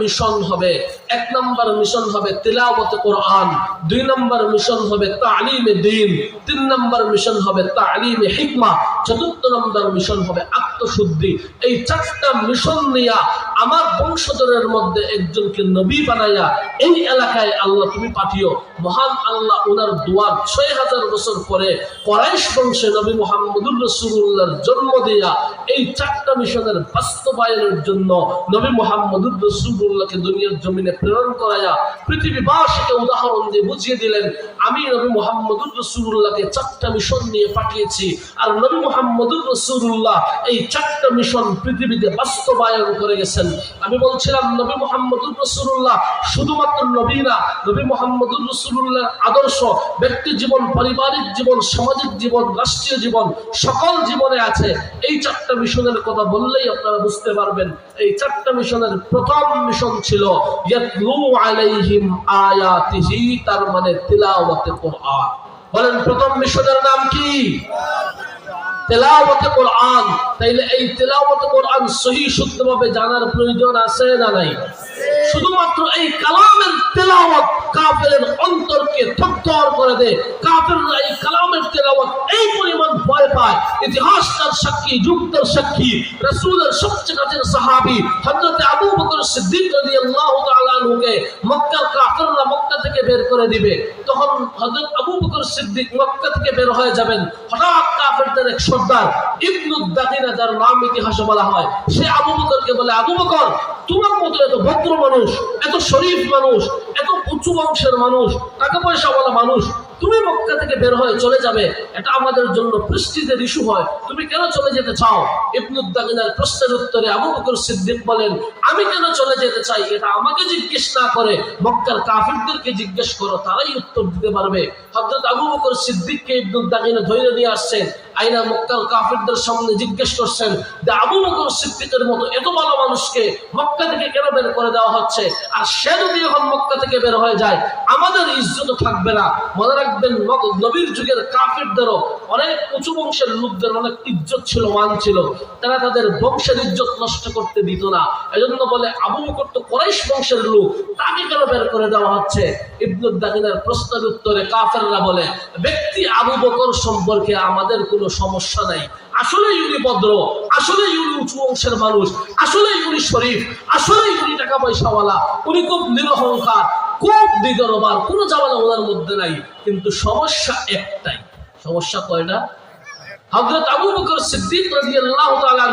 Mission হবে। এক নম্বর mission হবে তিলাওয়াত কোরআন, দুই নম্বর মিশন হবে তালিমে দিন, তিন নম্বর মিশন হবে তালিমে হিকমা, চতুর্থ নম্বর মিশন হবে আত্মশুদ্ধি। এই চারটা মিশন নিয়া আমার বংশধরের মধ্যে একজনকে নবী বানাইয়া এই এলাকায় আল্লাহ তুমি পাঠিও। মহান আল্লাহ ওনার দুয়ার ছয় হাজার বছর পরে করাইশ বংশে নবী মোহাম্মদুর রসুল্লাহর জন্ম দিয়া এই চারটা মিশনের বাস্তবায়নের জন্য নবী মোহাম্মদুর রসুল্লাহকে দুনিয়ার জমিনে প্রেরণ করা করাইয়া পৃথিবীবাসীকে উদাহরণ দিয়ে বুঝিয়ে দিলেন আমি নবী মোহাম্মদুর রসুল্লাহকে চারটা মিশন নিয়ে পাঠিয়েছি। আর নবী মোহাম্মদুর রসুল্লাহ এই চারটা মিশন পৃথিবীতে বাস্তবায়ন করে গেছেন। আমি বলছিলাম, নবী মোহাম্মদুর রসুল্লাহ শুধুমাত্র নবী না, নবী মোহাম্মদুর রসুল্লাহর আদর্শ, ব্যক্তি জীবন, পারিবারিক জীবন, সামাজিক জীবন, রাষ্ট্রীয় জীবন, সকল জীবনে আছে। এই চারটা মিশনের কথা বললেই আপনারা বুঝতে পারবেন। এই চারটা মিশনের প্রথম মিশন ছিল তার মানে তিলাওয়াতে কোরআন বলেন প্রথম মিশনের নাম কি? তেলাওয়াতে কোরআন, তাইলে এই তেলাওয়াতে কোরআন সহি শুদ্ধভাবে জানার প্রয়োজন আছে না নাই? শুধুমাত্র এই কালামের তেলাওয়াত কাফেরের অন্তরকে থরথর করে দেয় কাফেররা এই কালামের তেলাওয়াত এই পরিমাণ ভয় পায়। ইতিহাস তার সাক্ষী যুক্তের সাক্ষী, রাসূলের সবচেয়ে কাছের সাহাবী, হযরত আবু বকর সিদ্দিক রাদিয়াল্লাহু তাআলা আনহুকে মক্কার কাফেররা মক্কা থেকে বের করে দিবে। তখন হযরত আবু বকর সিদ্দিক মক্কা থেকে বের হয়ে যাবেন। হঠাৎ কাফেরদের এক সর্দার ইবনু দাকিনা যার নাম ইতিহাসে বলা হয়, সে আবু বকরকে বলে, আবু বকর, তোমার মতো এত ভদ্র মানুষ, এত শরীফ মানুষ, এত উঁচু বংশের মানুষ, টাকা পয়সাওয়ালা মানুষ, তুমি মক্কা থেকে বের হয়ে চলে যাবে। এটা আমাদের জন্য প্রেস্টিজের ইস্যু হয়। তুমি কেন চলে যেতে চাও? ইবনুদ্দাগিনার প্রশ্নের উত্তরে আবু বকর সিদ্দিক বলেন, আমি কেন চলে যেতে চাই? এটা আমাকে জিজ্ঞেস না করে মক্কার কাফিরদেরকে জিজ্ঞেস করো, তারাই উত্তর দিতে পারবে। হযরত আবু বকর সিদ্দিককে নিয়ে আসছেন। আইনা কাফিরদের সামনে জিজ্ঞেস করছেন যে আবু বকর সিদ্দিকের মতো এত ভালো মানুষকে মক্কা থেকে কেন বের করে দেওয়া হচ্ছে? আর সে যদি এখন মক্কা থেকে বের হয়ে যায়, আমাদের ইজ্জত থাকবে না। মনে রাখবেন নবীর যুগের কাফিরদেরও অনেক উঁচু বংশের লোকদের অনেক ইজ্জত ছিল, মান ছিল। তারা তাদের বংশের ইজ্জত নষ্ট করতে দিত না। এজন্য বলে, আবু বকর তো কোরাইশ বংশের লোক, তাকে কেন বের করে দেওয়া হচ্ছে? ইবনুদ্দাহিনের প্রশ্নের উত্তরে কাফেররা বলে, ব্যক্তি আবু বকর সম্পর্কে আমাদের কোনো সমস্যা নাই। আসলে উনি ভদ্র, আসলে উনি উঁচু বংশের মানুষ, আসলে উনি শরীফ, আসলে উনি টাকা পয়সাওয়ালা উনি খুব নিরহংকার খুব দিগরবার কোনো জামালা ওনার মধ্যে নাই। কিন্তু সমস্যা একটাই। সমস্যা কয়টা? হযরত আবু বকর সিদ্দিক রাদিয়াল্লাহু তাআলা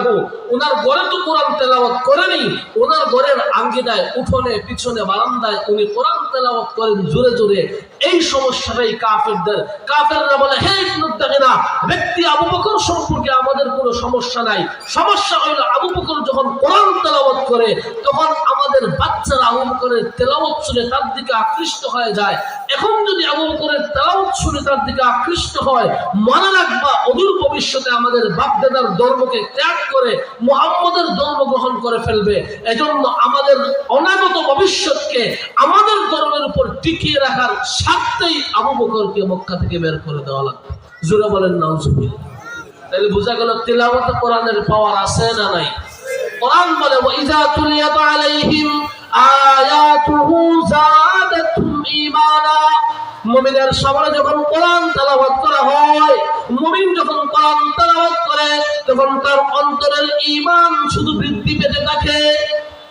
ওনার ঘরে তো কোরআন তেলাওয়াত করেনি ওনার ঘরের আঙ্গিনায়, উঠোনে, পিছনে, বারান্দায় উনি কোরআন তেলাওয়াত করেন জোরে জোরে। এই সমস্যাটাই কাফেরদের। কাফেররা বলে, হে ইবনুদ্দাগিনা ব্যক্তি আবু বকর সম্পর্কে আমাদের কোনো সমস্যা নাই। সমস্যা হইল, আবু বকর যখন কোরআন তেলাওয়াত করে, তখন আমাদের বাচ্চারা আবু বকরের তেলাওয়াত শুনে তার দিকে আকৃষ্ট হয়ে যায়। এখন যদি আবু বকরের তেলাওয়াত শুনে তার দিকে আকৃষ্ট হয়, মনে রাখবা, অদূর ভবিষ্যতে আমাদের বাপদাদার ধর্মকে ত্যাগ করে মোহাম্মদের ধর্ম গ্রহণ করে ফেলবে। এজন্য আমাদের অনাগত ভবিষ্যৎকে আমাদের ধর্মের উপর টিকিয়ে রাখার স্বার্থেই আবু বকরকে মক্কা থেকে বের করে দেওয়া লাগবে। জোরে বলেন, নাউজুবিল্লাহ। তাহলে বোঝা গেল তিলাওয়াত কোরআনের পাওয়ার আছে না নাই? কোরআন বলে, ওয়াইজা তুলিয়াত আলাইহিম আয়াতুহু ঈমানা। মুমিনের যখন কোরআন করা হয়, মুমিন যখন কোরআন তেলাওয়াত করে, তখন তার অন্তরের ঈমান শুধু বৃদ্ধি পেতে থাকে।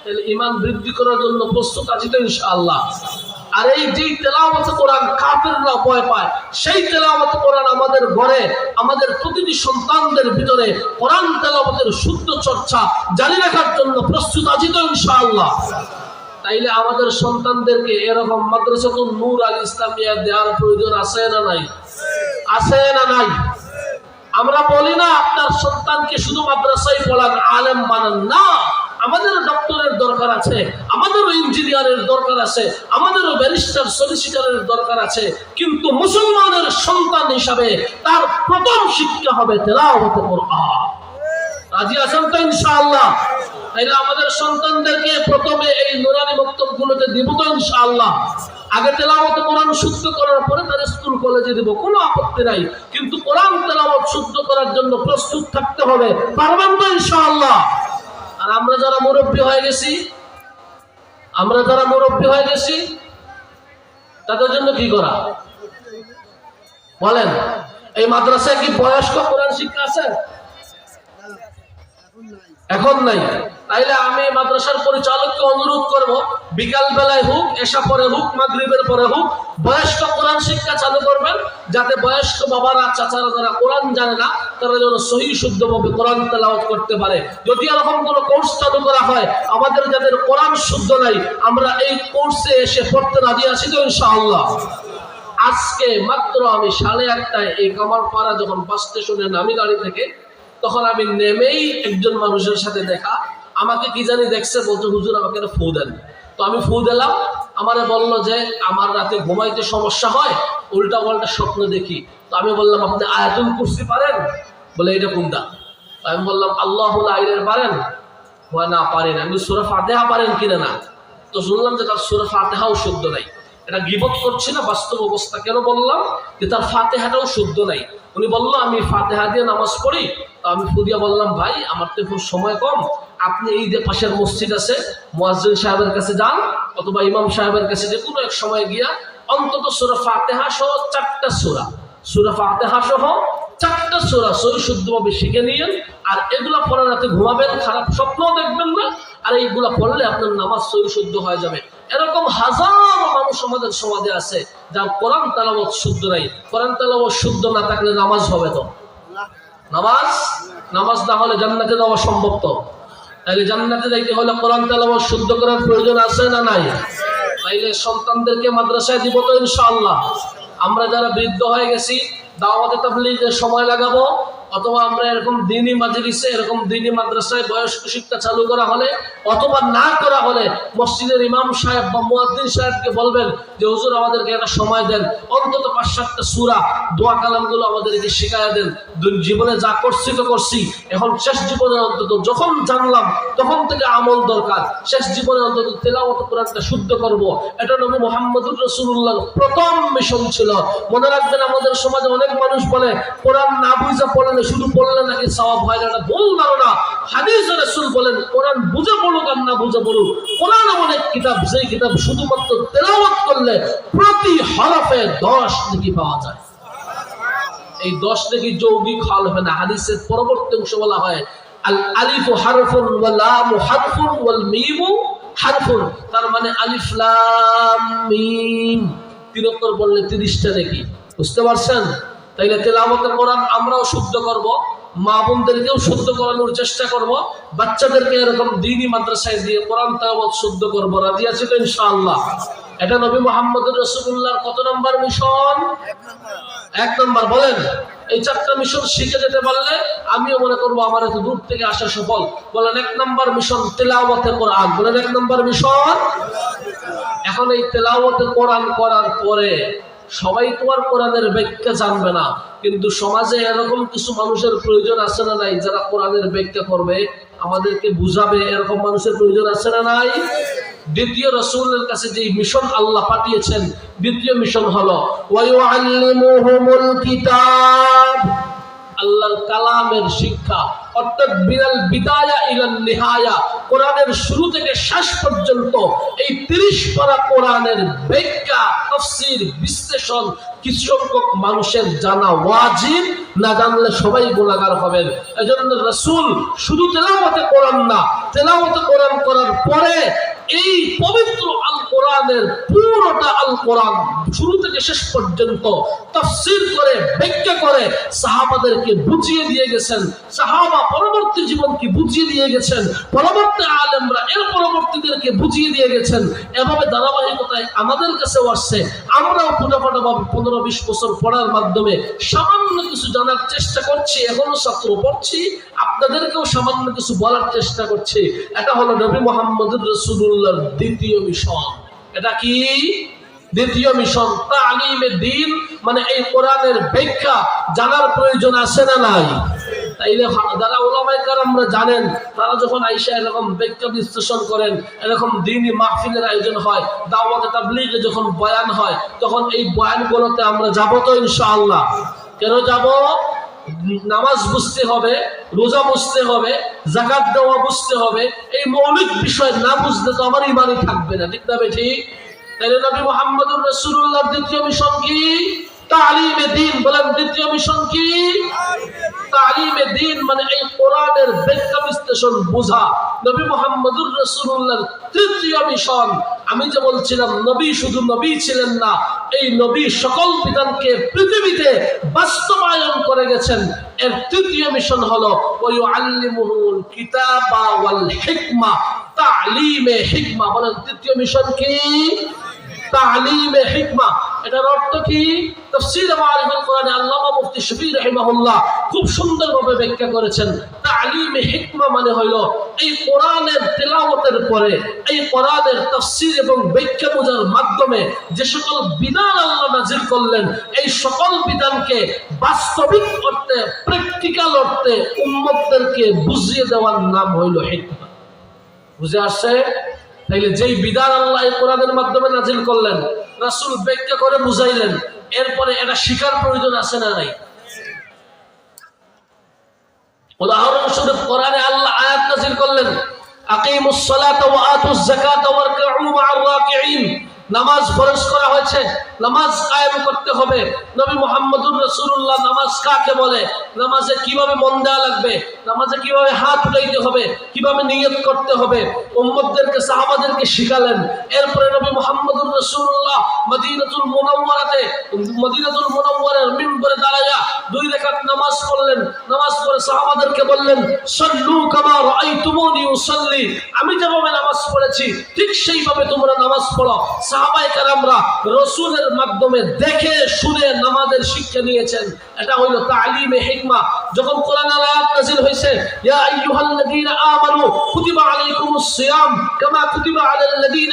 তাহলে ঈমান বৃদ্ধি করার জন্য প্রস্তুত আছি তো ইনশাআল্লাহ। আর এই যে তেলাওয়াত কোরআন কাফেররা ভয় পায়, সেই তেলাওয়াত কোরআন আমাদের ঘরে, আমাদের প্রতিটি সন্তানদের ভিতরে কোরআন তেলাওয়াতের শুদ্ধ চর্চা জারি রাখার জন্য প্রস্তুত আছি তো ইনশাআল্লাহ। তাইলে আমাদের সন্তানদেরকে এরকম মাদ্রাসাতুল নূর আল ইসলামিয়া দেওয়ার প্রয়োজন আছে না নাই? আছে না নাই? আমরা বলি না আপনার সন্তানকে শুধু মাদ্রাসায় পড়ান আলেম বানান, না। আমাদের ডক্টরের দরকার আছে, আমাদেরও ইঞ্জিনিয়ারের দরকার আছে, আমাদেরও ব্যারিস্টার সলিসিটারের দরকার আছে, কিন্তু মুসলমানের সন্তান হিসাবে তার প্রথম শিক্ষা হবে তেলাওয়াতে রাজি আছেন তো ইনশাআল্লাহ? তাইলে আমাদের সন্তানদেরকে প্রথমে এই নুরানি বক্তব্যগুলোতে দিব তো ইনশাআল্লাহ। আগে তেলাওয়াত কোরআন শুদ্ধ করার পরে তার স্কুল, কলেজে দিব, কোনো আপত্তি নাই। কিন্তু কোরআন তেলাওয়াত শুদ্ধ করার জন্য প্রস্তুত থাকতে হবে, পারবেন তো ইনশাআল্লাহ? আর আমরা যারা মুরব্বী হয়ে গেছি, আমরা যারা মুরব্বী হয়ে গেছি, তাদের জন্য কি করা? বলেন, এই মাদ্রাসায় কি বয়স্ক কোরআন শিক্ষা আছে? এখন নাই। তাইলে আমি মাদ্রাসার পরিচালককে অনুরোধ করব বিকাল বেলায় হোক এসা পরে হোক, মাগরিবের পরে হোক, বয়স্ক কোরআন শিক্ষা যাতে বয়স্ক বাবারা, চাচারা যারা কোরআন জানে না, তারা যেন সহি, শুদ্ধভাবে কোরআন তেলাওয়াত করতে পারে। যদি এরকম কোনো কোর্স চালু করা হয়, আমাদের যাদের কোরআন শুদ্ধ নাই, আমরা এই কোর্সে এসে পড়তে রাজি আছি তো ইনশাআল্লাহ। আজকে মাত্র আমি সাড়ে আটটায় এই কামারপাড়া যখন বাস স্টেশনে নামি গাড়ি থেকে, তখন আমি নেমেই একজন মানুষের সাথে দেখা। আমাকে কি জানি দেখছে, বলছে, হুজুর, আমাকে একটা ফু দেন। তো আমি ফু দিলাম আমারে বলল যে, আমার রাতে ঘুমাইতে সমস্যা হয়, উল্টা পাল্টা স্বপ্ন দেখি। তো আমি বললাম, আপনি আয়াতুল কুরসি পারেন? বলে, এটা কোনটা আমি বললাম আল্লাহ আইরের পারেন? হয় না পারেন আমি সুরা ফাতেহা পারেন কিনা না? তো শুনলাম যে তার সুরা ফাতেহাও শুদ্ধ নাই। এটা গিবত করছি না, বাস্তব অবস্থা কেন বললাম? যে তার ফাতেহাটাও শুদ্ধ নাই। উনি বলল, আমি ফাতেহা দিয়ে নামাজ পড়ি। তো আমি ফুদিয়া বললাম, ভাই, আমার তো খুব সময় কম। আপনি এই যে পাশের মসজিদ আছে, মুয়াজ্জিন সাহেবের কাছে যান অথবা ইমাম সাহেবের কাছে যে কোনো এক সময় গিয়া অন্তত সুরা ফাতেহা সহ চারটা সুরা। সুরা ফাতেহা সহ চারটা সোরা সহি শুদ্ধভাবে শিখে নিয়েন। আর এগুলা পড়ে রাতে ঘুমাবেন, খারাপ স্বপ্নও দেখবেন না। আর এইগুলা পড়লে আপনার নামাজ সহি শুদ্ধ হয়ে যাবে। এরকম হাজার মানুষ আমাদের সমাজে আছে যার কোরআন তালাবত শুদ্ধ নাই। কোরআন তালাবত শুদ্ধ না থাকলে নামাজ হবে তো? নামাজ? নামাজ না হলে জান্নাতে যাওয়া সম্ভব তো? তাইলে জান্নাতে যাইতে হলে কোরআন তেলাওয়াত শুদ্ধ করার প্রয়োজন আছে না নাই? তাইলে সন্তানদেরকে মাদ্রাসায় দিব তো ইনশাআল্লাহ। আমরা যারা বৃদ্ধ হয়ে গেছি, দাওয়াতে তাবলিগে সময় লাগাবো। অথবা আমরা এরকম দিনী মাজলিসে, এরকম দিনী মাদ্রাসায় বয়স্ক শিক্ষা চালু করা হলে, অথবা না করা হলে মসজিদের ইমাম সাহেব বা মুয়াদ্দিন সাহেবকে বলবেন যে, হুজুর, আমাদেরকে একটা সময় দেন। অন্তত পাঁচ সাতটা সুরা, দোয়া কালামগুলো আমাদেরকে শেখায় দেন। জীবনে যা করছি তো করছি। এখন শেষ জীবনে অন্তত যখন জানলাম, তখন থেকে আমল দরকার। শেষ জীবনে অন্তত তেলাওয়াত কোরআনটা শুদ্ধ করব। এটা নবী মোহাম্মদুর রসুল্লাহর প্রথম মিশন ছিল। মনে রাখবেন আমাদের সমাজে অনেক মানুষ বলে, কোরআন না বুঝে পড়লে শুধু পড়লে নাকি সওয়াব হয় না ভুল ধারণা হাদিস রাসূল বলেন, কোরআন বুঝে পড়ুক আর না বুঝে পড়ুক কোরআন এমন এক কিতাব, যেই কিতাব শুধুমাত্র তেলাওয়াত করলে প্রতি হরফে দশ নাকি পাওয়া যায়। এই দশ নাকি যৌগিক হল হবে না। হাদিসের পরবর্তী অংশ বলা হয়, আল আলিফু হারফুন ওয়াল লামু হারফুন ওয়াল মিমু হারফুন। তার মানে আলিফ, লাম, মিম। তিন বললে তিরিশটা নাকি। বুঝতে পারছেন? তাইলে তেলাওয়াতে কোরআন আমরাও শুদ্ধ করব, মা বোনদেরকেও শুদ্ধ করানোর চেষ্টা করব, বাচ্চাদেরকে এরকম দিনই মাদ্রাসায় দিয়ে কোরআন তেলাওয়াত শুদ্ধ করব। রাজি আছি তো ইনশাআল্লাহ? এটা নবী মোহাম্মদ রসুল্লাহর কত নম্বর মিশন? এক নম্বর, বলেন, এই চারটা মিশন শিখে যেতে পারলে আমিও মনে করব আমার এত দূর থেকে আসা সফল। বলেন, এক নম্বর মিশন তেলাওয়াতে কোরআন। বলেন, এক নম্বর মিশন? এখন এই তেলাওয়াতে কোরআন করার পরে সবাই তো আর কোরআনের ব্যাখ্যা জানবে না। কিন্তু সমাজে এরকম কিছু মানুষের প্রয়োজন আছে না নাই? যারা কোরআনের ব্যাখ্যা করবে, আমাদেরকে বুঝাবে এরকম মানুষের প্রয়োজন আছে না নাই? দ্বিতীয় রসুলের কাছে যে মিশন আল্লাহ পাঠিয়েছেন, দ্বিতীয় মিশন হলো আল্লাহর কালামের শিক্ষা। অর্থাৎ বিদায়া নিহায়া, কোরআনের শুরু থেকে শেষ পর্যন্ত এই তিরিশ পারা কোরআনের ব্যাখ্যা, তফসির, বিশ্লেষণ কিছু সংখ্যক মানুষের জানা ওয়াজিব না জানলে সবাই গোলাগার হবেন। এজন্য রসুল শুধু তেলাওয়াতে কোরআন না, তেলাওয়াতে কোরআন করার পরে এই পবিত্র আল কোরআনের পুরোটা আল কোরআন শুরু থেকে শেষ পর্যন্ত তফসির করে, ব্যাখ্যা করে সাহাবাদেরকে বুঝিয়ে দিয়ে গেছেন। সাহাবা পরবর্তী জীবনকে বুঝিয়ে দিয়ে গেছেন। পরবর্তী আলেমরা এর পরবর্তীদেরকে বুঝিয়ে দিয়ে গেছেন। এভাবে ধারাবাহিকতায় আমাদের কাছেও আসছে। আমরাও ফুটাফাটা ভাবে পনেরো বিশ বছর পড়ার মাধ্যমে সামান্য কিছু জানার চেষ্টা করছি, এখনও ছাত্র পড়ছি, আপনাদেরকেও সামান্য কিছু বলার চেষ্টা করছি। এটা হলো নবী মোহাম্মদ রসুল্লাহর দ্বিতীয় মিশন। এটা কি? দ্বিতীয় মিশন তালিমের দিন মানে এই কোরআনের ব্যাখ্যা জানার প্রয়োজন আছে না নাই? জানেন, তারা যখন আইসা এরকম বিশ্লেষণ করেন, এরকম দিনই মাহফিলের আয়োজন হয়, দাওয়াতে যখন বয়ান হয়, তখন এই বয়ানগুলোতে আমরা যাব তো ইনশাআল্লাহ। কেন যাব? নামাজ বুঝতে হবে, রোজা বুঝতে হবে জাকাত দেওয়া বুঝতে হবে, এই মৌলিক বিষয় না বুঝলে তো আমার ইমানই থাকবে না, ঠিক না বে ঠিক? তাহলে নবী রসুল্লাহ দ্বিতীয় মিশন কি? তালিমে দিন বলেন দ্বিতীয় মিশন কি? তালিমে দিন মানে এই কোরআনের ব্যাখ্যা বিশ্লেষণ বোঝা। নবী মোহাম্মদুর রসুল্লাহর তৃতীয় মিশন আমি যে বলছিলাম, নবী শুধু নবী ছিলেন না, এই নবী সকল বিধানকে পৃথিবীতে বাস্তবায়ন করে গেছেন। এর তৃতীয় মিশন হলো ওই আল্লিমুহুল কিতাবা ওয়াল হিকমা, তালিমে হিকমা। বলেন, তৃতীয় মিশন কি? তালিমে হিকমা। এটার অর্থ কি? তাফসীর মারিফুল কোরআনে আল্লামা মুফতি শফি রাহিমাহুল্লাহ খুব সুন্দরভাবে ব্যাখ্যা করেছেন। তালিমে হিকমা মানে হইল এই কোরআনের তেলাওয়াতের পরে, এই কোরআনের তাফসীর এবং ব্যাখ্যা বোঝার মাধ্যমে যে সকল বিধান আল্লাহ নাজিল করলেন, এই সকল বিধানকে বাস্তবিক অর্থে, প্র্যাকটিক্যাল অর্থে উম্মতদেরকে বুঝিয়ে দেওয়ার নাম হইল হিকমা। বুঝে আসছে? তাইলে যেই বিধান আল্লাহ কোরআনের মাধ্যমে নাজিল করলেন, রাসুল ব্যাখ্যা করে বুঝাইলেন, এরপরে এটা শিকার প্রয়োজন আছে না নাই? উদাহরণস্বরূপ কোরআনে আল্লাহ করলেন, আকিমুস সালাতা ওয়া আতুজ যাকাতা রাকিঈন। নামাজ ফরজ করা হয়েছে, নামাজ কায়েম করতে হবে। নবী মোহাম্মদুর রসুল্লাহ নামাজ কাকে বলে? নামাজে কীভাবে মন দেওয়া লাগবে? নামাজে কীভাবে হাত উঠাইতে হবে? কীভাবে নিয়ত করতে হবে? উম্মদদেরকে সাহাবাদেরকে শিখালেন। এরপরে নবী মোহাম্মদুর রসুল্লাহ মদিনাতুল মুনাওয়ারাতে, মদিনাতুল মুনাওয়ারার মিম্বরে দাঁড়াইয়া দুই রেখাত নামাজ পড়লেন। নামাজ পড়ে সাহাবাদেরকে বললেন, সল্লু কামা রাআইতুমুনি উসাল্লি। আমি যেভাবে নামাজ পড়েছি, ঠিক সেইভাবে তোমরা নামাজ পড়ো। সাহাবায়ে কারামরা রসুলের মাধ্যমে দেখে শুনে নামাজের শিক্ষা নিয়েছেন এটা হইল তালিমে হিকমা। যখন কোরআন আয়াত নাযিল হয়েছে ইয়া আমানু কুতিবা আলাইকুমুস সিয়াম কামা কুতিবা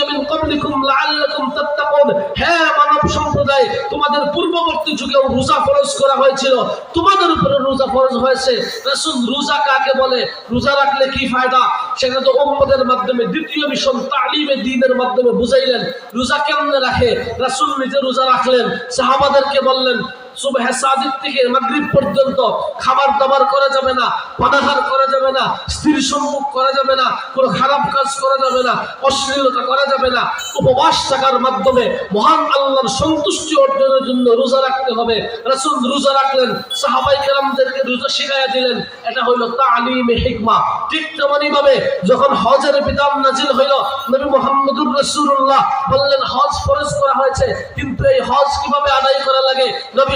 মিন ক্বাবলিকুম লাআল্লাকুম তাত্তাকুন। হে মানব সম্প্রদায়, তোমাদের পূর্ববর্তী যুগেও রোজা ফরজ করা হয়েছিল। তোমাদের উপরে রোজা ফরজ হয়েছে। রাসূল রোজা কাকে বলে? রোজা রাখলে কি ফায়দা? সেটা তো উম্মতের মাধ্যমে, দ্বিতীয় মিশন তালিমে, দ্বীনের মাধ্যমে বুঝাইলেন। রোজা কেমনে রাখে? রাসূল নিজে রোজা রাখলেন। সাহাবাদেরকে বললেন সুবহে সাদিক থেকে মাগরিব পর্যন্ত খাবার দাবার করা যাবে না, পানাহার করা যাবে না, স্ত্রীর সম্মুখ করা যাবে না, কোনো খারাপ কাজ করা যাবে না, অশ্লীলতা করা যাবে না, উপবাস থাকার মাধ্যমে মহান আল্লাহর সন্তুষ্টি অর্জনের জন্য রোজা রাখতে হবে। রাসূল রোজা রাখলেন, সাহাবাই কেরামদেরকে রোজা শিখাইয়া দিলেন, এটা হইল তালিমে হিকমা। ঠিক তেমনি ভাবে যখন হজের বিধান নাজিল হইল, নবী মুহাম্মদুর রাসূলুল্লাহ বললেন, হজ ফরজ করা হয়েছে, কিন্তু এই হজ কীভাবে আদায় করা লাগে? নবী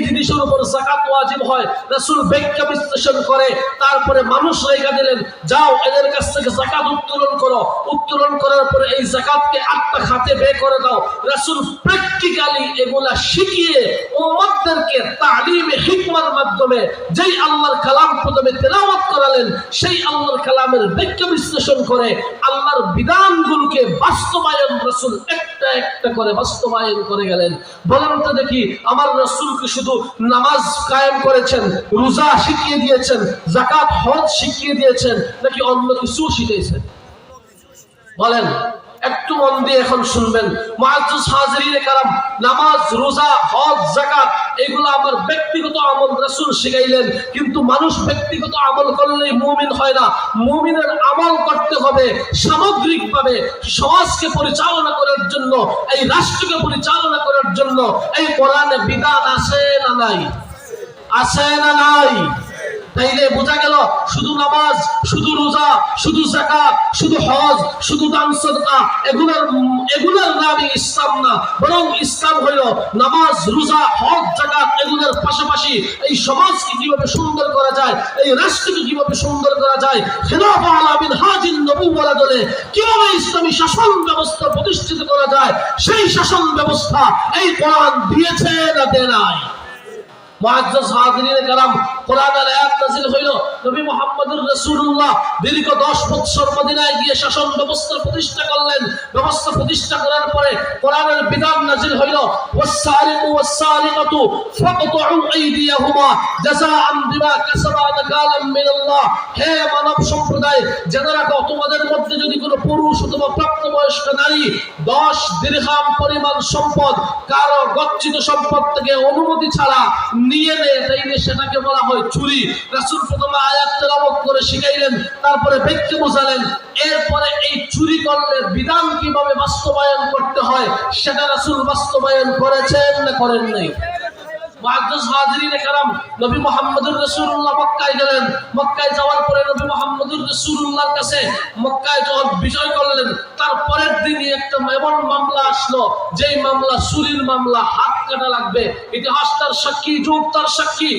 জিনিসের উপর যাকাত ওয়াজিব হয়, রাসূল ব্যাখ্যা বিশ্লেষণ করে, তারপরে মানুষ রেখা দিলেন, যাও এদের কাছ থেকে যাকাত উত্তোলন করো। উত্তোলন করার পরে এই যাকাতকে আটটা খাতে বে করে দাও। রাসূল প্র্যাকটিক্যালি এগুলা শিখিয়ে উম্মতদেরকে তালিমে, হিকমার মাধ্যমে যেই আল্লাহর কালাম প্রথমে তেলাওয়াত করালেন, সেই আল্লাহর কালামের ব্যাখ্যা বিশ্লেষণ করে আল্লাহর বিধানগুলোকে বাস্তবায়ন রাসূল একটা একটা করে বাস্তবায়ন করে গেলেন। বলেন তো দেখি, আমার রাসূলকে শুধু নামাজ কায়েম করেছেন, রোজা শিখিয়ে দিয়েছেন জাকাত হজ শিখিয়ে দিয়েছেন, নাকি অন্য কিছু শিখিয়েছেন বলেন। একটু মন দিয়ে এখন শুনবেন। মুআজ্জিজ হাজিরিন কারাম, নামাজ, রোজা, হজ, যাকাত, এগুলো আমার ব্যক্তিগত আমল রাসূল শিখাইলেন। কিন্তু মানুষ ব্যক্তিগত আমল করলেই মুমিন হয় না। মুমিনের আমল করতে হবে সামগ্রিকভাবে সমাজকে পরিচালনা করার জন্য, এই রাষ্ট্রকে পরিচালনা করার জন্য, এই কোরআনে বিধান আছে না নাই? আছে না নাই? তাইলে বোঝা গেল শুধু নামাজ, শুধু রোজা, শুধু যাকাত, শুধু হজ, শুধু দান সদকা, এগুলোর এগুলোর নামই ইসলাম না। বরং ইসলাম হইল নামাজ, রোজা, হজ, যাকাত এগুলোর পাশাপাশি এই সমাজকে কীভাবে সুন্দর করা যায়, এই রাষ্ট্রকে কীভাবে সুন্দর করা যায়, খেলাফ আলা মিনহাজিন নবুওয়ালা দলে কীভাবে ইসলামী শাসন ব্যবস্থা প্রতিষ্ঠিত করা যায়, সেই শাসন ব্যবস্থা এই কোরআন দিয়েছে না দেয় নাই? মুআজ্জাজ হাজিরিনে কারাম কোরআনের আয়াত নাযিল হইল। নবী মুহাম্মদুর রাসূলুল্লাহ দীর্ঘ 10 বছর মদিনায় গিয়ে শাসন ব্যবস্থা প্রতিষ্ঠা করলেন। ব্যবস্থা প্রতিষ্ঠা করার পরে কোরআনের বিধান নাযিল হইল ওয়াস-সারিকু ফাকতুউ আইদিয়াহুমা জাযাআন বিমা কাসাবা নাকালাম মিনাল্লাহ। হে মানব সম্প্রদায়, জেনে রাখো, তোমাদের মধ্যে যদি কোনো পুরুষ অথবা প্রাপ্তবয়স্ক নারী 10 দিরহাম পরিমাণ সম্পদ, কারও গচ্ছিত সম্পদ থেকে অনুমতি ছাড়া নিয়ে তাইলে সেটাকে বলা হয় চুরি রাসূল প্রথমে আয়াত তেলাবত করে শিখাইলেন, তারপরে ব্যক্তি বোঝালেন, এরপরে এই চুরি করলে বিধান কীভাবে বাস্তবায়ন করতে হয়, সেটা রাসুল বাস্তবায়ন করেছেন না করেন নাই? মুআদ্দাস হাজিরিনে কারাম নবী মুহাম্মদুর রাসূলুল্লাহ মক্কায় গেলেন। মক্কায় যাওয়ার পরে নবী মুহাম্মদুর রাসূলুল্লাহর কাছে মক্কায় যখন বিজয় করলেন, তার দিনই একটা এমন মামলা আসলো, যেই মামলা মামলা, হাত কাটা লাগবে। ইতিহাস তার সাক্ষী, যুগ তার সাক্ষী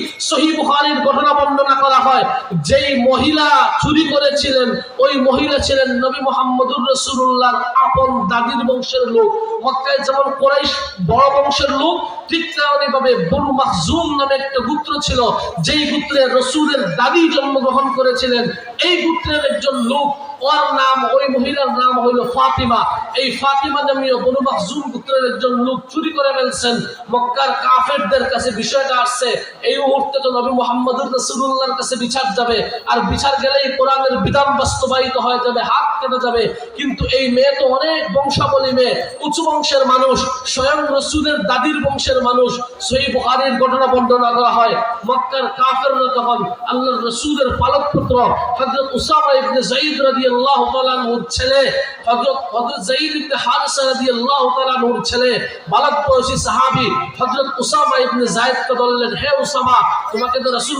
ঘটনা বর্ণনা করা হয়। যেই মহিলা চুরি করেছিলেন, ওই মহিলা ছিলেন নবী মুহাম্মদুর রাসূলুল্লাহর আপন দাদির বংশের লোক। মক্কায় যেমন কোরাইশ বড় বংশের লোক, ঠিক তেমনি ভাবে বনু মাখজুম নামে একটা গুত্র ছিল, যেই গুত্রে রসুলের দাদি জন্মগ্রহণ করেছিলেন। এই গুত্রের একজন লোক ওর নাম, ওই মহিলার নাম ফাতিমা। এই ফাতিমা নামীয় বনু গোত্রের একজন লোক চুরি করে ফেলছেন। মক্কার কাফেরদের কাছে বিষয়টা আসছে, এই মুহূর্তে তো নবী মোহাম্মদুর কাছে বিচার যাবে। আর বিচার গেলেই কোরআনের বিধান বাস্তবায়িত হয়ে যাবে, হাত কেটে যাবে। কিন্তু এই মেয়ে তো অনেক বংশাবলী মেয়ে, উঁচু বংশের মানুষ, স্বয়ং রসুলের দাদির বংশের মানুষ। সই বুখারীর ঘটনা বর্ণনা করা হয়, মক্কার কাফেররা তখন আল্লাহর রসুলের পালক পুত্র উসামা ইবনে যায়েদ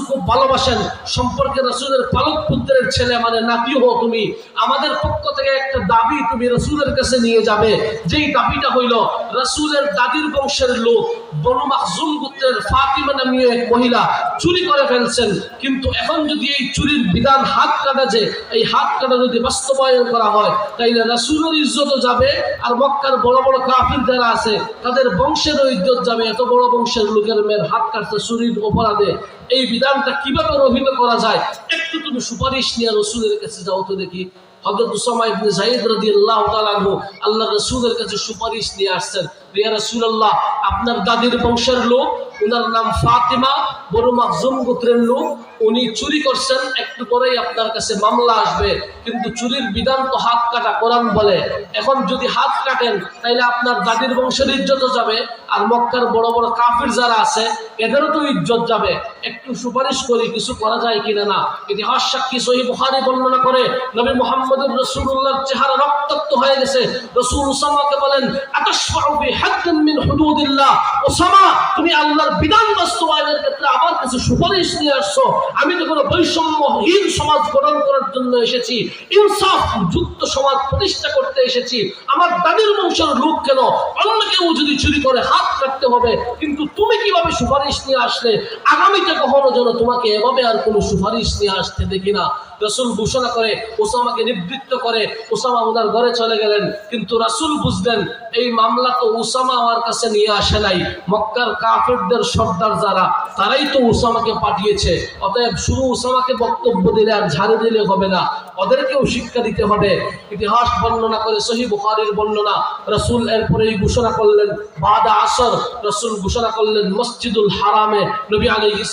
খুব ভালোবাসেন, সম্পর্কে রাসূলের পালক পুত্রের ছেলে মানে নাতি হো তুমি। আমাদের পক্ষ থেকে একটা দাবি তুমি রাসূলের কাছে নিয়ে যাবে। যেই দাবিটা হইল, রাসূলের দাদির বংশের লোক বনু গোত্রের ফাতিমা নামীয় এক মহিলা চুরি করে ফেলছেন। কিন্তু এখন যদি এই চুরির বিধান হাত কাটা যে এই হাত কাটা যদি বাস্তবায়ন করা হয়, তাইলে রাসূলের যাবে আর মক্কার বড় বড় কাফির যারা আছে, তাদের বংশেরও ইজ্জত যাবে। এত বড় বংশের লোকের মেয়ের হাত কাটছে চুরির অপরাধে। এই বিধানটা কীভাবে রহিত করা যায়? একটু তুমি সুপারিশ নিয়ে রসুলের কাছে যাও তো দেখি। হযরত উসামা ইবনে যায়েদ রাদিয়াল্লাহু তাআলা আল্লাহ রাসূলের কাছে সুপারিশ নিয়ে আসছেন। আপনার দাদির বংশের লোক ওনার নাম ফাতিমা বনু মাখজুম গোত্রের লোক, উনি চুরি করছেন, একটু পরেই আপনার কাছে মামলা আসবে। কিন্তু চুরির বিধান তো হাত কাটা কোরআন বলে। এখন যদি হাত কাটেন, তাইলে আপনার দাদির বংশের ইজ্জতও যাবে, আর মক্কার বড় বড় কাফির যারা আছে, এদেরও তো ইজ্জত যাবে। একটু সুপারিশ করি, কিছু করা যায় কিনা না। ইতিহাস সাক্ষী সহি বুখারী বর্ণনা করে, নবী মুহাম্মদুর রাসূলুল্লাহর চেহারা রক্তাক্ত হয়ে গেছে। রাসূল উসামাকে বলেন, আতাশফাউ হাদ্দিন মিন হুদুদিল্লাহ। উসামা তুমি আল্লাহর বিধান বাস্তবায়নের ক্ষেত্রে আমার কাছে সুপারিশ নিয়ে আসছো। আমি তো কোনো বৈষম্যহীন সমাজ গঠন করার জন্য এসেছি। ইনসাফ, যুক্ত সমাজ প্রতিষ্ঠা করতে এসেছি। আমার দাদির বংশের লোক কেন? অন্য কেউ যদি চুরি করে, হাত কাটতে হবে। কিন্তু তুমি কীভাবে সুপারিশ নিয়ে আসলে? আগামীতে কখনো যেন তোমাকে এভাবে আর কোনো সুপারিশ নিয়ে আসতে দেখি না। রসুল ঘোষণা করে, ওসামাকে নিবৃত্ত করে, ওসামা ওনার ঘরে চলে গেলেন। কিন্তু রাসুল বুঝলেন, এই মামলা তো ওসামা আমার কাছে নিয়ে আসে নাই। মক্কার কাফেরদের সর্দার যারা, তারাই তো ওসামাকে পাঠিয়েছে। অতএব শুধু ওসামাকে বক্তব্য দিলে আর ঝাড়ে দিলে হবে না, ওদেরকেও শিক্ষা দিতে হবে। ইতিহাস বর্ণনা করে, সহি বুখারীর বর্ণনা। রসুল এরপরেই ঘোষণা করলেন, বাদা আসর। রসুল ঘোষণা করলেন, মসজিদুল হারামে। নবী ওয়াস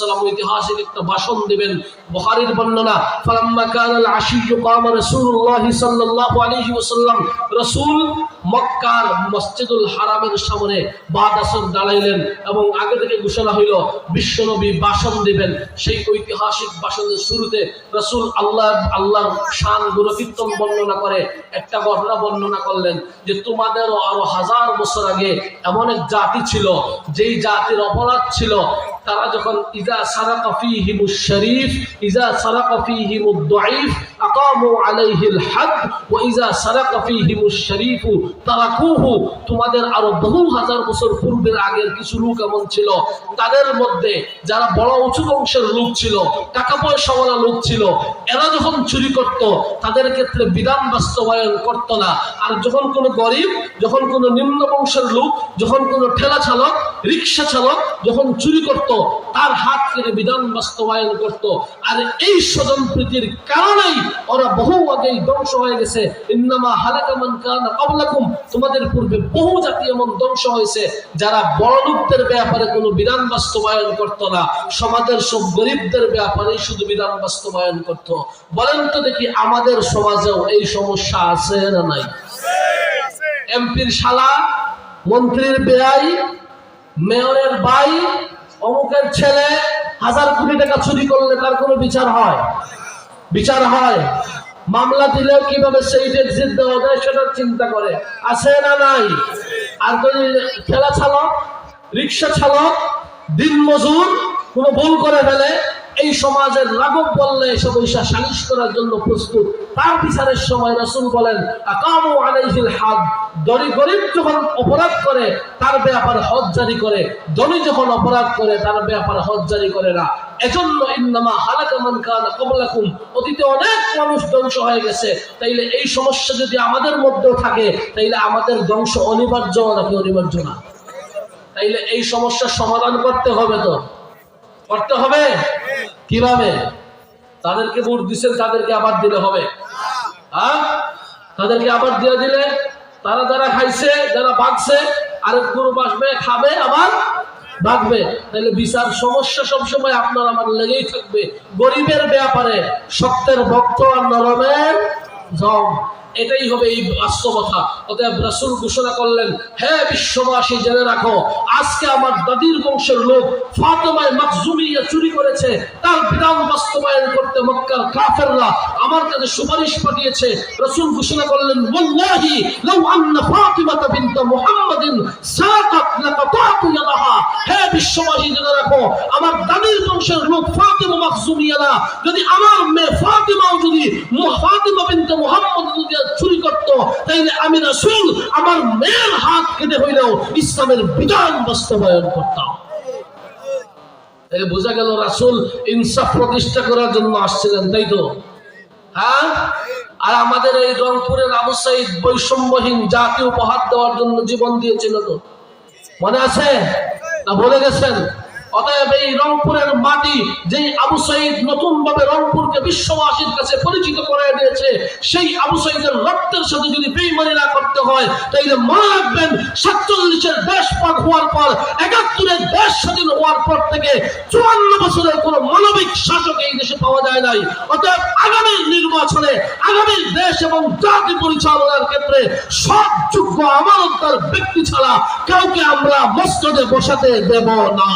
সালাম ঐতিহাসিক একটা ভাষণ দেবেন। বুখারীর বর্ণনা বর্ণনা করে, একটা ঘটনা বর্ণনা করলেন যে তোমাদেরও আরও হাজার বছর আগে এমন এক জাতি ছিল, যেই জাতির অপরাধ ছিল, তারা যখন ইজা সারাকা ফীহিমুশ শরীফ ইজা সারাকা আকামু আলাইহিল হাদ ওয়া ইজা সারাকা ফীহিমুশ শরীফ তারাকুহু তোমাদের আরও বহু হাজার বছর পূর্বের আগের কিছু লোক এমন ছিল, তাদের মধ্যে যারা বড় উঁচু বংশের লোক ছিল, টাকা লোক ছিল, এরা যখন চুরি করত, তাদের ক্ষেত্রে বিধান বাস্তবায়ন করত না। আর যখন কোনো গরিব, যখন কোনো নিম্ন বংশের লোক, যখন কোনো ঠেলা চালক, রিক্সা চালক যখন চুরি করত, তার হাত কেটে বিধান বাস্তবায়ন করত। আর এই স্বজন প্রীতির কারণেই ওরা বহু আগেই ধ্বংস হয়ে গেছে। ইন্নামা হালাকা মান কানা ক্বাবলাকুম। তোমাদের পূর্বে বহু জাতি এমন ধ্বংস হয়েছে, যারা বড় লোকদের ব্যাপারে কোনো বিধান বাস্তবায়ন করত না। সমাজের সব গরিবদের ব্যাপারে শুধু বিধান বাস্তবায়ন করত। বলেন তো দেখি, আমাদের সমাজেও এই সমস্যা আছে না নাই? এমপির শালা, মন্ত্রীর বেয়াই মেয়রের ভাই, অমুকের ছেলে হাজার কোটি টাকা চুরি করলে তার কোনো বিচার হয়? বিচার হয়? মামলা দিলেও কীভাবে সেই এক্সিট দেওয়া যায় সেটার চিন্তা করে। আছে না নাই? আর যদি ঠেলা চালক, রিক্সা চালক দিন মজুর কোনো ভুল করে ফেলে? এই সমাজের রাগব বললে ঈশা সালিশ করার জন্য প্রস্তুত। তার বিচারের সময় রাসূল বলেন, আকামু আলাইহিল গরিব যখন অপরাধ করে, তার ব্যাপারে হজ জারি করে। ধনী যখন অপরাধ করে, তার ব্যাপারে হজ জারি করে না। এজন্য ইন্নামা হালাকা মান কানা ক্বাবলাকুম। অতীতে অনেক মানুষ ধ্বংস হয়ে গেছে। তাইলে এই সমস্যা যদি আমাদের মধ্যেও থাকে, তাইলে আমাদের ধ্বংস অনিবার্য নাকি অনিবার্য না? তাইলে এই সমস্যার সমাধান করতে হবে তো। করতে হবে। কীভাবে? তাদেরকে ভোট দিচ্ছেন তাদেরকে আবার দিলে হবে। হ্যাঁ? তাদেরকে আবার দিয়ে দিলে তারা যারা খাইছে, যারা বাঁচছে, আরেক গ্রুপ আসবে, খাবে, আবার ভাগবে তাহলে বিচার সমস্যা সবসময় আপনার, আমার লেগেই থাকবে। গরিবের ব্যাপারে সত্যের ভক্ত আর নরমের জম। এটাই হবে এই বাস্তবতা। অতএব রাসূল ঘোষণা করলেন, হে বিশ্ববাসী, জেনে রাখো, আজকে আমার দাদির বংশের লোক ফাতেমায় মাকজুমিয়া চুরি করেছে। তার বিধান বাস্তবায়ন করতে মক্কার কাফেররা আমার কাছে সুপারিশ পাঠিয়েছে। রাসূল ঘোষণা করলেন, ওয়াল্লাহি লাউ আন্না ফাতিমাতা বিনত মুহাম্মাদিন সাকাত লাকাতাতু ইয়াদাহা। হে বিশ্ববাসী, জেনে রাখো, আমার দাদির বংশের লোক ফাতেমা মাকজুমিয়ারা যদি আমার মেয়ে ফাতিমাও যদি ফাতিমা বিনতে মুহাম্মদ যদি চুরি করত, তাইলে আমি রাসূল, আমার মেয়ের হাত কেটে হইলেও ইসলামের বিধান বাস্তবায়ন করতাম। বোঝা গেল রাসূল ইনসাফ প্রতিষ্ঠা করার জন্য আসছিলেন, তাই তো? হ্যাঁ? আর আমাদের এই রংপুরের আবু সাইদ বৈষম্যহীন জাতি উপহার দেওয়ার জন্য জীবন দিয়েছিল তো। মনে আছে? না বলে গেছেন? অতএব এই রংপুরের মাটি যেই আবু সাইদ নতুন ভাবে রংপুরকে বিশ্ববাসীর কাছে পরিচিত করে দিয়েছে, সেই আবু সাইদের রক্তের সাথে যদি বেইমানি না করতে হয়, তাইলে মনে রাখবেন সাতচল্লিশের দেশ পাক হওয়ার পর, একাত্তরের দেশ স্বাধীন হওয়ার পর থেকে চুয়ান্ন বছরের কোন মানবিক শাসক এই দেশে পাওয়া যায় নাই। অতএব আগামী নির্বাচনে, আগামী দেশ এবং জাতি পরিচালনার ক্ষেত্রে সব যোগ্য, আমানতদার ব্যক্তি ছাড়া কাউকে আমরা মসজিদে বসাতে দেব না।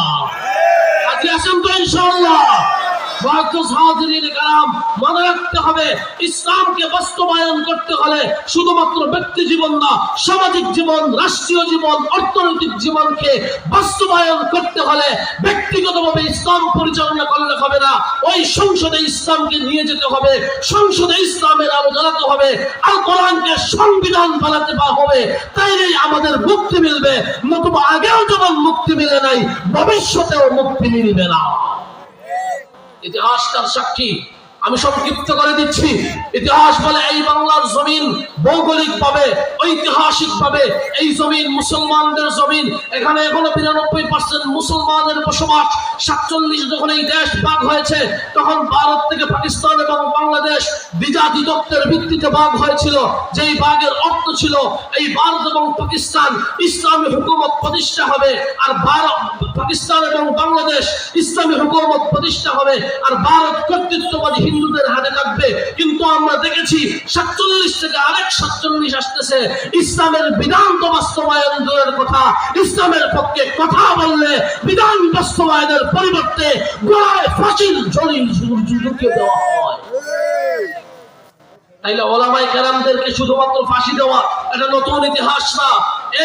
রাজি আছেন তো ইনশাআল্লাহ মুআজ্জাজ হাজিরিন কারাম মনে ইসলাম হবে আর সংবিধান হবে। তাইলেই আমাদের মুক্তি মিলবে, নতুবা আগেও যেমন মুক্তি মিলে নাই, ভবিষ্যতেও মুক্তি মিলবে না। ইতিহাস তার সাক্ষী। আমি সংক্ষিপ্ত করে দিচ্ছি। ইতিহাস বলে এই বাংলার জমিন ভৌগোলিক ভাবে ঐতিহাসিক ভাবে এই জমিন মুসলমানদের জমিন। এখানে এখনও বিরানব্বই পার্সেন্ট মুসলমানের বসবাস। সাতচল্লিশ যখন এই দেশ ভাগ হয়েছে, তখন ভারত থেকে পাকিস্তান এবং বাংলাদেশ দ্বিজাতিত্বের ভিত্তিতে ভাগ হয়েছিল। যেই ভাগের অর্থ ছিল, এই ভারত এবং পাকিস্তান ইসলামী হুকুমত প্রতিষ্ঠা হবে, আর ভারত, পাকিস্তান এবং বাংলাদেশ ইসলামী হুকুমত প্রতিষ্ঠা হবে, আর ভারত কর্তৃত্ববাদী হিন্দুদের হাতে থাকবে। কিন্তু আমরা দেখেছি সাতচল্লিশ থেকে আরেক সাতচল্লিশ আসতেছে। ইসলামের বিধান তো বাস্তবায়ন দূরের কথা। ইসলামের পক্ষে কথা বললে বিধান বাস্তবায়নের পরিবর্তে গোড়ায় ফাঁসির জড়ি ঢুকিয়ে দেওয়া হয়। তাইলে ওলামাই কেরামদেরকে শুধুমাত্র ফাঁসি দেওয়া, এটা নতুন ইতিহাস না।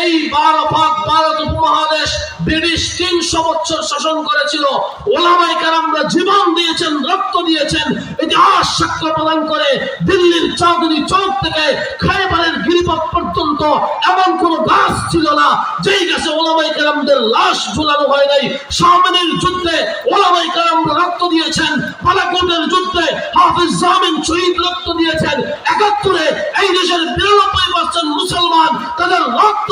এই বারো ভারত উপমহাদেশ ব্রিটিশ তিনশো বছর শাসন করেছিল। ওলামাই কেরামরা জীবন দিয়েছেন, রক্ত দিয়েছেন, ইতিহাস সাক্ষ্য প্রদান করে দিল্লির চৌধুরী চৌক থেকে খাইবারের গিরিপথ পর্যন্ত এমন কোন গাছ ছিল না, যেই গাছে ওলামাই কেরামদের লাশ ঝুলানো হয় নাই। সামনের যুদ্ধে ওলামাই কেরামরা রক্ত দিয়েছেন বালাকোটের যুদ্ধে হাফিজ জামিন শহীদ রক্ত দিয়েছেন। একাত্তরে এই দেশের বিরানব্বই পার্সেন্ট মুসলমান তাদের রক্ত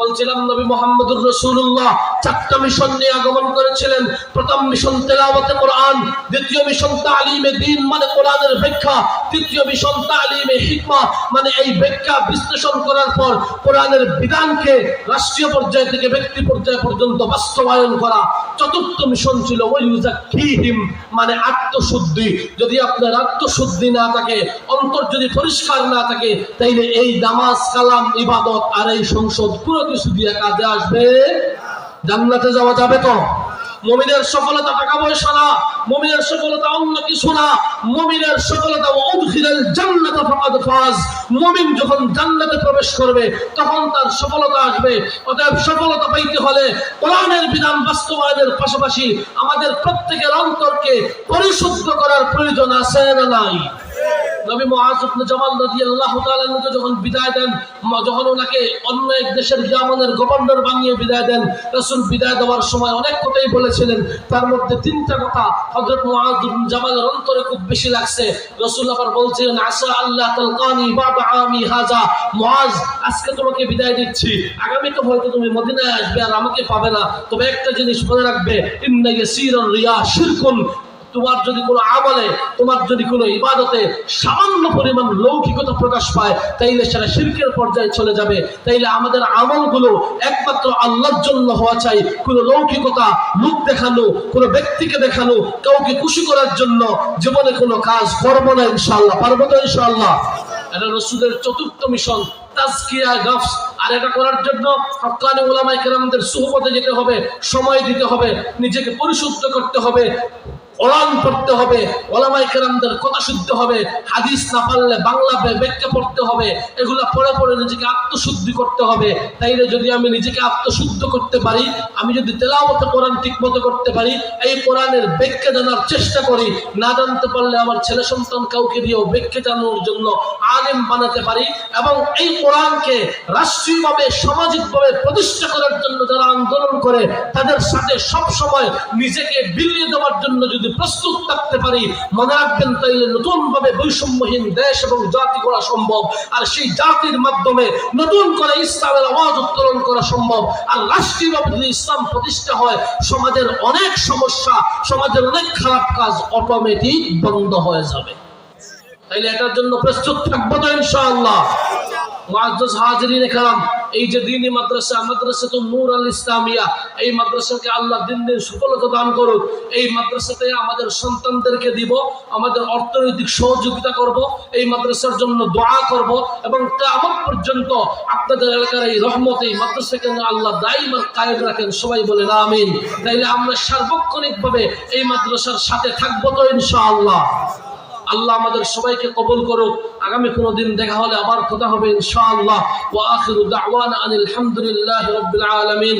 বলছিলাম নবী মোহাম্মদুর রসুল্লাহ চারটা মিশন নিয়ে আগমন করেছিলেন। প্রথম মিশন তেলাওয়াতে কোরআন, দ্বিতীয় মিশন তালিমে দিন মানে কোরআনের ব্যাখ্যা। তৃতীয় মিশন তালিমে হিকমা মানে এই ব্যাখ্যা বিশ্লেষণ করার পর কোরআনের বিধানকে রাষ্ট্রীয় পর্যায় থেকে ব্যক্তি পর্যায় পর্যন্ত বাস্তবায়ন করা। চতুর্থ মিশন ছিল ওই হিম মানে আত্মশুদ্ধি। যদি আপনার আত্মশুদ্ধি না থাকে, অন্তর যদি পরিষ্কার না থাকে, তাইলে এই দামাজ কালাম, ইবাদত আর এই সংসদ পুরো কিছু দিয়ে কাজে আসবে। জান্নাতে যাওয়া যাবে তো? মমিনের সফলতা টাকা পয়সা না, মমিনের সফলতা অন্য কিছু না। মমিনের সফলতা যখন জান্নাতে প্রবেশ করবে, তখন তার সফলতা আসবে। অতএব সফলতা পাইতে হলে কোরআনের বিধান বাস্তবায়নের পাশাপাশি আমাদের প্রত্যেকের অন্তরকে পরিশুদ্ধ করার প্রয়োজন আছে না নাই? নবী মুআজ ইবনে জামাল রাদিয়াল্লাহু তাআলা আনহুকে যখন বিদায় দেন যখন ওনাকে অন্য এক দেশের ইয়ামানের গভর্নর বানিয়ে বিদায় দেন, রাসূল বিদায় দেওয়ার সময় অনেক কথাই বলেছিলেন। তার মধ্যে তিনটা কথা হযরত মুআজ জামালের অন্তরে খুব বেশি লাগছে। রাসূল আবার বলছিলেন আসা আল্লাহ তালকানি বাবা আমি হাজা। মুআজ, আজকে তোমাকে বিদায় দিচ্ছি। আগামী তো হয়তো তুমি মদিনায় আসবে আর আমাকে পাবে না। তবে একটা জিনিস মনে রাখবে, ইন্না ইয়াসিরান রিয়া শিরকুন। তোমার যদি কোনো আমলে, তোমার যদি কোনো ইবাদতে সামান্য পরিমাণ লৌকিকতা প্রকাশ পায়, তাইলে সেটা শিরকের পর্যায়ে চলে যাবে। তাইলে আমাদের আমলগুলো একমাত্র আল্লাহর জন্য হওয়া চাই। কোনো লৌকিকতা লোক দেখানো, কোনো ব্যক্তিকে দেখানো, কাউকে খুশি করার জন্য জীবনে কোনো কাজ করব না, ইনশাআল্লাহ। পারব তো, ইনশাআল্লাহ? এটা রসুলের চতুর্থ মিশন আর এটা করার জন্য হক্কানি ওলামাই কেরামদের সুহবতে যেতে হবে, সময় দিতে হবে, নিজেকে পরিশুদ্ধ করতে হবে। আত্মশুদ্ধি করতে হবে। যদি আমি নিজেকে আত্মশুদ্ধ করতে পারি, আমি যদি কোরআন করতে পারি, এই কোরআনের ব্যাখ্যা জানার চেষ্টা করি, না জানতে পারলে আমার ছেলে সন্তান কাউকে দিয়েও ব্যাখ্যা জানানোর জন্য বানাতে পারি এবং এই কোরআনকে রাষ্ট্রীয়ভাবে, সামাজিকভাবে প্রতিষ্ঠা করার জন্য যারা আন্দোলন করে, তাদের সাথে সব সময় নিজেকে বিলিয়ে দেওয়ার জন্য যদি যদি প্রস্তুত থাকতে পারি, মনে রাখবেন তাইলে নতুনভাবে বৈষম্যহীন দেশ এবং জাতি করা সম্ভব। আর সেই জাতির মাধ্যমে নতুন করে ইসলামের আওয়াজ উত্তোলন করা সম্ভব। আর রাষ্ট্রীয় যদি ইসলাম প্রতিষ্ঠা হয়, সমাজের অনেক সমস্যা, সমাজের অনেক খারাপ কাজ অটোমেটিক বন্ধ হয়ে যাবে। তাইলে এটার জন্য প্রস্তুত থাকব তো ইনশাআল্লাহ। হাজির এখানে এই যে দিনী মাদ্রাসা মাদ্রাসা তো নূর আল ইসলামিয়া। এই মাদ্রাসাকে আল্লাহ দিন দিন সফলতা দান করুক। এই মাদ্রাসাতে আমাদের সন্তানদেরকে দিব, আমাদের অর্থনৈতিক সহযোগিতা করব, এই মাদ্রাসার জন্য দোয়া করব এবং কিয়ামত পর্যন্ত আপনাদের এলাকার এই রহমত এই মাদ্রাসাকে আল্লাহ দাইমান কায়েম রাখেন। সবাই বলেন আমিন। তাইলে আমরা সার্বক্ষণিকভাবে এই মাদ্রাসার সাথে থাকব তো ইনশাআল্লাহ। আল্লাহ আমাদের সবাইকে কবুল করুক। আগামী কোনো দিন দেখা হলে আবার কথা হবে ইনশাআল্লাহ। ওয়া আখিরু দাওয়ানা আনিল হামদুলিল্লাহি রাব্বিল আলামিন।